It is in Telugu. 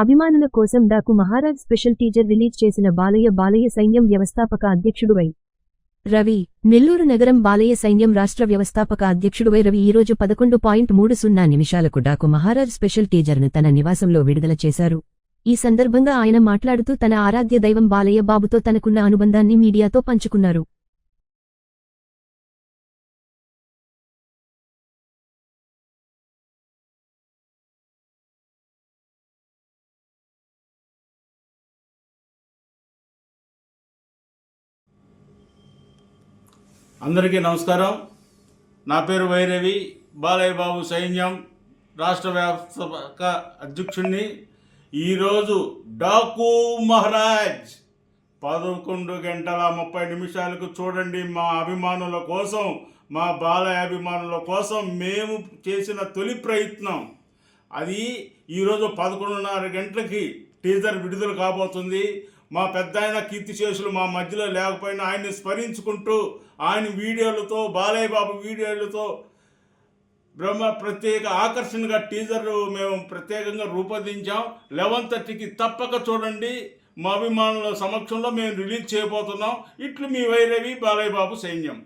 అభిమానుల కోసం Daku Maharaj special teaser release చేసిన బాలయ్య బాలయ్య సైన్యం వ్యవస్థాపక అధ్యక్షుడువై. రవి నెల్లూరు నగరం బాలయ్య సైన్యం రాష్ట్ర వ్యవస్థాపక అధ్యక్షుడువై రవి ఈరోజు పదకొండు పాయింట్ మూడు సున్నా నిమిషాలకు డాకు మహారాజ్ స్పెషల్ టీజర్ను తన నివాసంలో విడుదల చేశారు. ఈ సందర్భంగా ఆయన మాట్లాడుతూ తన ఆరాధ్య దైవం బాలయ్య బాబుతో తనకున్న అనుబంధాన్ని మీడియాతో పంచుకున్నారు. అందరికీ నమస్కారం. నా పేరు వైరవి. బాలయ్య బాబు సైన్యం రాష్ట్ర వ్యవస్థాపక అధ్యక్షుడిని ఈరోజు డాకు మహారాజ్ పదకొండు గంటల ముప్పై నిమిషాలకు చూడండి మా అభిమానుల కోసం మా బాలయ్య అభిమానుల కోసం మేము చేసిన తొలి ప్రయత్నం. అది ఈరోజు పదకొండున్నర గంటలకి టీజర్ విడుదల కాబోతుంది. మా పెద్దాయన కీర్తిశేషులు మా మధ్యలో లేకపోయినా ఆయన్ని స్మరించుకుంటూ ఆయన వీడియోలతో బాలయ్య బాబు వీడియోలతో బ్రహ్మ ప్రత్యేక ఆకర్షణగా టీజర్ మేము ప్రత్యేకంగా రూపొందించాం. లెవెన్ థర్టీకి తప్పక చూడండి. మా అభిమానుల సమక్షంలో మేము రిలీజ్ చేయబోతున్నాం. ఇట్లు మీ వైరవి బాలయ్య బాబు సైన్యం.